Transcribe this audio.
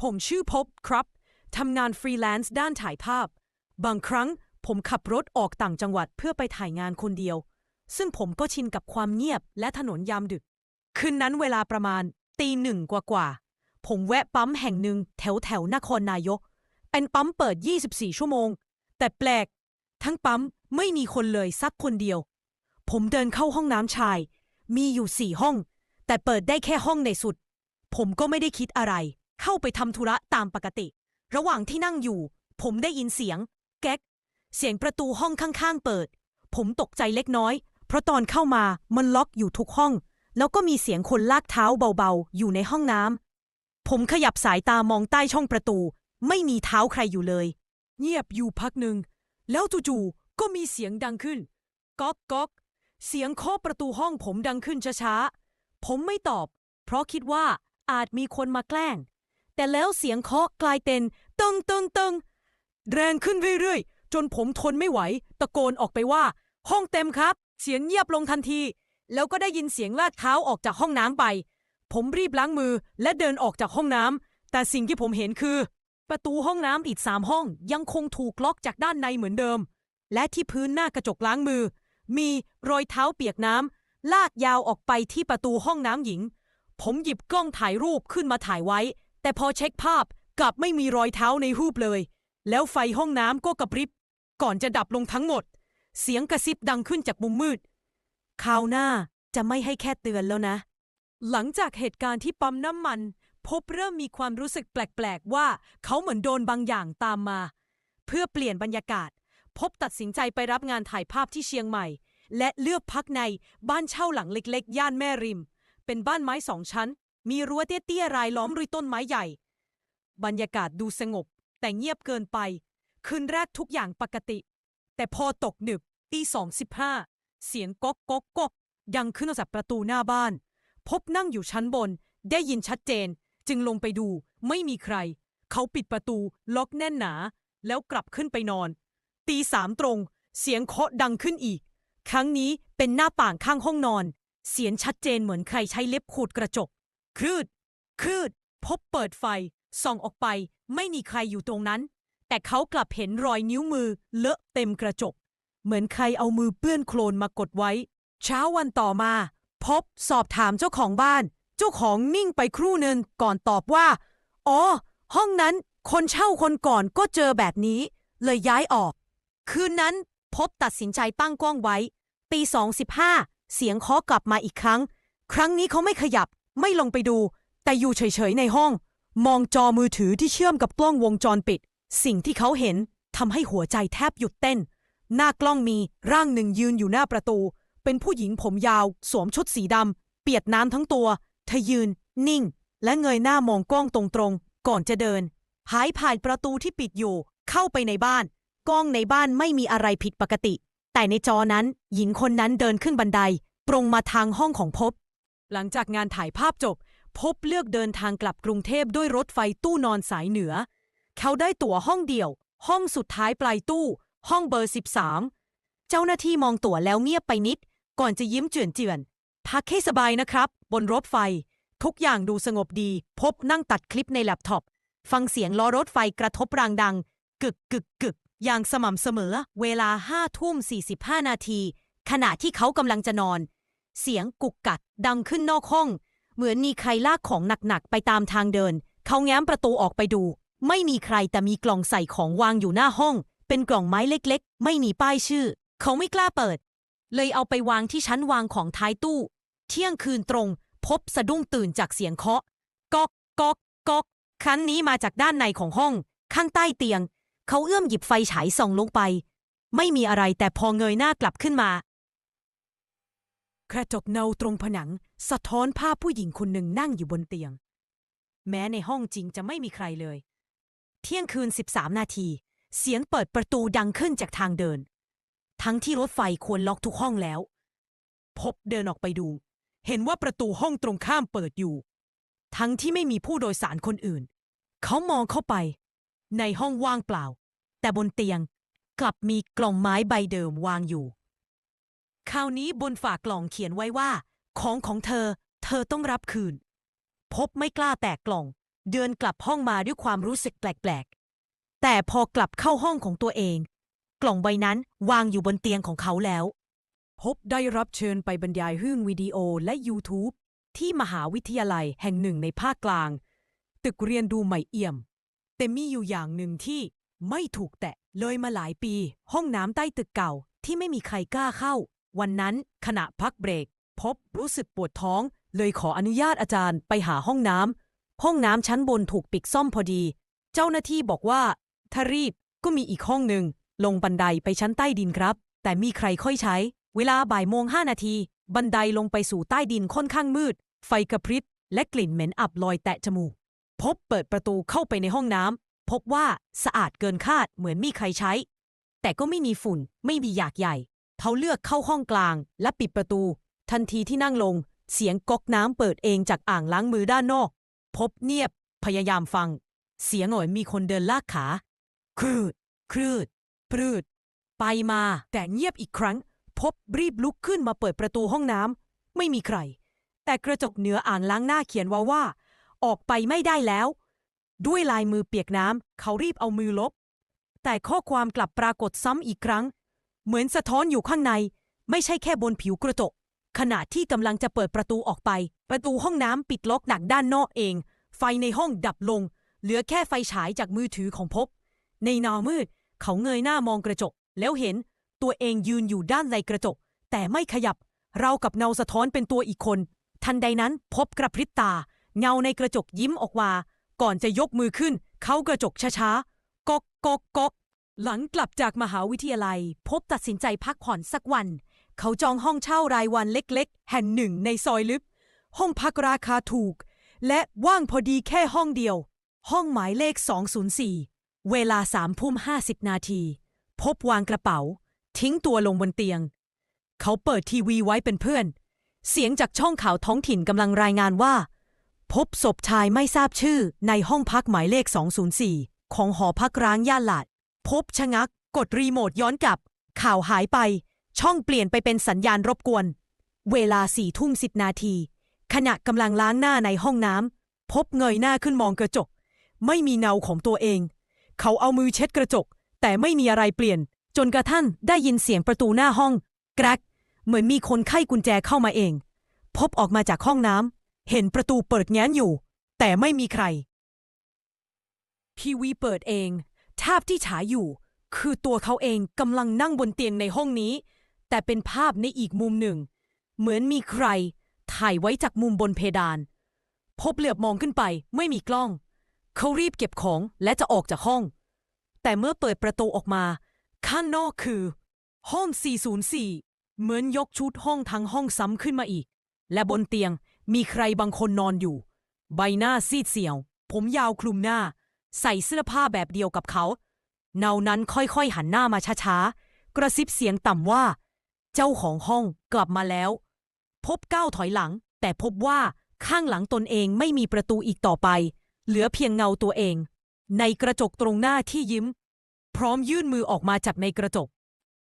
ผมชื่อพบครับ ทำงานฟรีแลนซ์ด้านถ่ายภาพ บางครั้งผมขับรถออกต่างจังหวัดเพื่อไปถ่ายงานคนเดียว ซึ่งผมก็ชินกับความเงียบและถนนยามดึก คืนนั้นเวลาประมาณตีหนึ่งกว่าๆ ผมแวะปั๊มแห่งหนึ่งแถวแถวนครนายก เป็นปั๊มเปิด 24 ชั่วโมง แต่แปลก ทั้งปั๊มไม่มีคนเลยสักคนเดียว ผมเดินเข้าห้องน้ำชาย มีอยู่สี่ห้อง แต่เปิดได้แค่ห้องในสุด ผมก็ไม่ได้คิดอะไร เข้าไปทำธุระตามปกติ ระหว่างที่นั่งอยู่ ผมได้ยินเสียง แก๊ก เสียงประตูห้องข้างๆเปิด ผมตกใจเล็กน้อย เพราะตอนเข้ามามันล็อกอยู่ทุกห้อง แล้วก็มีเสียงคนลากเท้าเบาๆ อยู่ในห้องน้ำผมขยับสายตามองใต้ช่องประตู ไม่มีเท้าใครอยู่เลย เงียบอยู่พักหนึ่ง แล้วจู่ๆก็มีเสียงดังขึ้น ก๊อกก๊อกเสียงเคาะประตูห้องผมดังขึ้นช้าๆ ผมไม่ตอบ เพราะคิดว่าอาจมีคนมาแกล้ง แต่แล้วเสียงเคาะกลายเป็นตึงตึงตึงแรงขึ้นเรื่อยๆ จนผมทนไม่ไหว ตะโกนออกไปว่า ห้องเต็มครับ เสียงเงียบลงทันที แล้วก็ได้ยินเสียงลาดเท้าออกจากห้องน้ำไป ผมรีบล้างมือและเดินออกจากห้องน้ำแต่สิ่งที่ผมเห็นคือ ประตูห้องน้ำอีกสามห้องยังคงถูกล็อกจากด้านในเหมือนเดิม และที่พื้นหน้ากระจกล้างมือ มีรอยเท้าเปียกน้ำลากยาวออกไปที่ประตูห้องน้ำหญิง ผมหยิบกล้องถ่ายรูปขึ้นมาถ่ายไว้ แต่พอเช็คภาพกลับไม่มีรอยเท้าในรูปเลย แล้วไฟห้องน้ำก็กระพริบ ก่อนจะดับลงทั้งหมด เสียงกระซิบดังขึ้นจากมุมมืดคราวหน้าจะไม่ให้แค่เตือนแล้วนะ หลังจากเหตุการณ์ที่ปั๊มน้ำมัน พบเริ่มมีความรู้สึกแปลกๆว่าเขาเหมือนโดนบางอย่างตามมา เพื่อเปลี่ยนบรรยากาศ พบตัดสินใจไปรับงานถ่ายภาพที่เชียงใหม่ และเลือกพักในบ้านเช่าหลังเล็กๆ ย่านแม่ริม เป็นบ้านไม้สองชั้น มีรั้วเตี้ยๆรายล้อมด้วยต้นไม้ใหญ่ บรรยากาศดูสงบ แต่เงียบเกินไป คืนแรกทุกอย่างปกติ แต่พอตกดึกตีสองสิบห้าเสียงก๊อกก๊อกก๊อกดังขึ้นออกจากประตูหน้าบ้าน พบนั่งอยู่ชั้นบน ได้ยินชัดเจน จึงลงไปดู ไม่มีใคร เขาปิดประตูล็อกแน่นหนา แล้วกลับขึ้นไปนอน ตีสามตรง เสียงเคาะดังขึ้นอีก ครั้งนี้เป็นหน้าต่างข้างห้องนอน เสียงชัดเจนเหมือนใครใช้เล็บขูดกระจก คลืดคลืด พบเปิดไฟ ส่องออกไป ไม่มีใครอยู่ตรงนั้น แต่เขากลับเห็นรอยนิ้วมือ เลอะเต็มกระจก เหมือนใครเอามือเปื้อนโคลนมากดไว้ เช้าวันต่อมา พบสอบถามเจ้าของบ้าน เจ้าของนิ่งไปครู่หนึ่งก่อนตอบว่า อ๋อ ห้องนั้นคนเช่าคนก่อนก็เจอแบบนี้ เลยย้ายออก คืนนั้นพบตัดสินใจตั้งกล้องไว้ตีสองสิบห้าเสียงเคาะกลับมาอีกครั้ง ครั้งนี้เขาไม่ขยับ ไม่ลงไปดู แต่อยู่เฉยๆในห้อง มองจอมือถือที่เชื่อมกับกล้องวงจรปิด สิ่งที่เขาเห็นทำให้หัวใจแทบหยุดเต้น หน้ากล้องมีร่างหนึ่งยืนอยู่หน้าประตู เป็นผู้หญิงผมยาว สวมชุดสีดำเปียกน้ำทั้งตัว เธอยืน นิ่ง และเงยหน้ามองกล้องตรงๆ ก่อนจะเดิน หายผ่านประตูที่ปิดอยู่ เข้าไปในบ้าน กล้องในบ้านไม่มีอะไรผิดปกติ แต่ในจอนั้นหญิงคนนั้นเดินขึ้นบันได ตรงมาทางห้องของพบ หลังจากงานถ่ายภาพจบ พบเลือกเดินทางกลับกรุงเทพด้วยรถไฟตู้นอนสายเหนือ เขาได้ตั๋วห้องเดี่ยว ห้องสุดท้ายปลายตู้ ห้องเบอร์ 13 เจ้าหน้าที่มองตั๋วแล้วเงียบไปนิด ก่อนจะยิ้มเจือนเจือนพักให้สบายนะครับ บนรถไฟ ทุกอย่างดูสงบดี พบนั่งตัดคลิปในแล็ปท็อป ฟังเสียงล้อรถไฟกระทบรางดัง กึกกึกกึกอย่างสม่ำเสมอ เวลาห้าทุ่ม45 นาที ขณะที่เขากำลังจะนอน เสียงกุกกักดังขึ้นนอกห้อง เหมือนมีใครลากของหนักๆไปตามทางเดิน เขาแง้มประตูออกไปดู ไม่มีใครแต่มีกล่องใส่ของวางอยู่หน้าห้อง เป็นกล่องไม้เล็กๆ ไม่มีป้ายชื่อ เขาไม่กล้าเปิด เลยเอาไปวางที่ชั้นวางของท้ายตู้ เที่ยงคืนตรง พบสะดุ้งตื่นจากเสียงเคาะก๊อกก๊อกก๊อกครั้นนี้มาจากด้านในของห้อง ข้างใต้เตียง เขาเอื้อมหยิบไฟฉายส่องลงไป ไม่มีอะไรแต่พอเงยหน้ากลับขึ้นมา กระจกเงาตรงผนัง สะท้อนภาพผู้หญิงคนหนึ่งนั่งอยู่บนเตียง แม้ในห้องจริงจะไม่มีใครเลย เที่ยงคืน 13 นาที เสียงเปิดประตูดังขึ้นจากทางเดิน ทั้งที่รถไฟควรล็อกทุกห้องแล้ว พบเดินออกไปดู เห็นว่าประตูห้องตรงข้ามเปิดอยู่ ทั้งที่ไม่มีผู้โดยสารคนอื่น เขามองเข้าไป ในห้องว่างเปล่า แต่บนเตียงกลับมีกล่องไม้ใบเดิมวางอยู่ คราวนี้บนฝากล่องเขียนไว้ว่า ของของเธอ เธอต้องรับคืน พบไม่กล้าแตกกล่อง เดินกลับห้องมาด้วยความรู้สึกแปลกๆ แต่พอกลับเข้าห้องของตัวเอง กล่องใบนั้นวางอยู่บนเตียงของเขาแล้ว พบได้รับเชิญไปบรรยายหื่งวิดีโอและ YouTube ที่มหาวิทยาลัยแห่งหนึ่งในภาคกลาง ตึกเรียนดูใหม่เอี่ยม แต่มีอยู่อย่างหนึ่งที่ไม่ถูกแตะเลยมาหลายปี ห้องน้ำใต้ตึกเก่าที่ไม่มีใครกล้าเข้า วันนั้นขณะพักเบรก พบรู้สึกปวดท้อง เลยขออนุญาตอาจารย์ไปหาห้องน้ำห้องน้ำชั้นบนถูกปิดซ่อมพอดี เจ้าหน้าที่บอกว่า ถ้ารีบก็มีอีกห้องหนึ่งลงบันไดไปชั้นใต้ดินครับ แต่มีใครค่อยใช้ เวลาบ่ายโมงห้านาที บันไดลงไปสู่ใต้ดินค่อนข้างมืด ไฟกระพริบและกลิ่นเหม็นอับลอยแตะจมูก พบเปิดประตูเข้าไปในห้องน้ำพบว่าสะอาดเกินคาดเหมือนมีใครใช้ แต่ก็ไม่มีฝุ่นไม่มีหยากใหญ่ เขาเลือกเข้าห้องกลาง และปิดประตู ทันทีที่นั่งลง เสียงก๊อกน้ำเปิดเองจากอ่างล้างมือด้านนอก พบเงียบ พยายามฟัง เสียงหน่อยมีคนเดินลากขาครืดครืดปรืด ไปมาแต่เงียบอีกครั้ง พบรีบลุกขึ้นมาเปิดประตูห้องน้ำไม่มีใคร แต่กระจกเหนืออ่างล้างหน้าเขียนว่าว่า ออกไปไม่ได้แล้ว ด้วยลายมือเปียกน้ำเขารีบเอามือลบ แต่ข้อความกลับปรากฏซ้ำอีกครั้ง เหมือนสะท้อนอยู่ข้างใน ไม่ใช่แค่บนผิวกระจกขณะที่กำลังจะเปิดประตูออกไป ประตูห้องน้ำปิดล็อกหนักด้านนอกเอง ไฟในห้องดับลง เหลือแค่ไฟฉายจากมือถือของพบ ในนามืด เขาเงยหน้ามองกระจก แล้วเห็นตัวเองยืนอยู่ด้านในกระจก แต่ไม่ขยับ เรากับเงาสะท้อนเป็นตัวอีกคน ทันใดนั้นพบกระพริบตา เงาในกระจกยิ้มออกมา ก่อนจะยกมือขึ้น เขากระจกช้าๆ ก๊อกก๊อกก๊อก หลังกลับจากมหาวิทยาลัย พบตัดสินใจพักผ่อนสักวัน เขาจองห้องเช่ารายวันเล็กๆ แห่งหนึ่งในซอยลึก ห้องพักราคาถูก และว่างพอดีแค่ห้องเดียว ห้องหมายเลข 204 เวลา3ทุ่ม50นาที พบวางกระเป๋า ทิ้งตัวลงบนเตียง เขาเปิดทีวีไว้เป็นเพื่อน เสียงจากช่องข่าวท้องถิ่นกำลังรายงานว่า พบศพชายไม่ทราบชื่อในห้องพักหมายเลข 204 ของหอพักร้างย่านหลาด พบชะงัก กดรีโมทย้อนกลับ ข่าวหายไป ช่องเปลี่ยนไปเป็นสัญญาณรบกวน เวลาสี่ทุ่มสิบนาที ขณะกำลังล้างหน้าในห้องน้ำพบเงยหน้าขึ้นมองกระจก ไม่มีเงาของตัวเอง เขาเอามือเช็ดกระจก แต่ไม่มีอะไรเปลี่ยน จนกระทั่งได้ยินเสียงประตูหน้าห้อง กรกเหมือนมีคนไข้กุญแจเข้ามาเอง พบออกมาจากห้องน้ำเห็นประตูเปิดแง้นอยู่ แต่ไม่มีใครทีวีเปิดเอง ภาพที่ฉายอยู่ คือตัวเขาเองกำลังนั่งบนเตียงในห้องนี้ แต่เป็นภาพในอีกมุมหนึ่ง เหมือนมีใคร ถ่ายไว้จากมุมบนเพดาน พบเหลือบมองขึ้นไปไม่มีกล้อง เขารีบเก็บของและจะออกจากห้อง แต่เมื่อเปิดประตูออกมา ข้างนอกคือ ห้อง 404 เหมือนยกชุดห้องทั้งห้องซ้ำขึ้นมาอีก และบนเตียงมีใครบางคนนอนอยู่ ใบหน้าซีดเสียว ผมยาวคลุมหน้า ใส่เสื้อผ้าแบบเดียวกับเขา เนานั้นค่อยๆหันหน้ามาช้าๆ กระซิบเสียงต่ำว่า เจ้าของห้องกลับมาแล้ว พบก้าวถอยหลัง แต่พบว่าข้างหลังตนเองไม่มีประตูอีกต่อไป เหลือเพียงเงาตัวเอง ในกระจกตรงหน้าที่ยิ้ม พร้อมยื่นมือออกมาจากในกระจก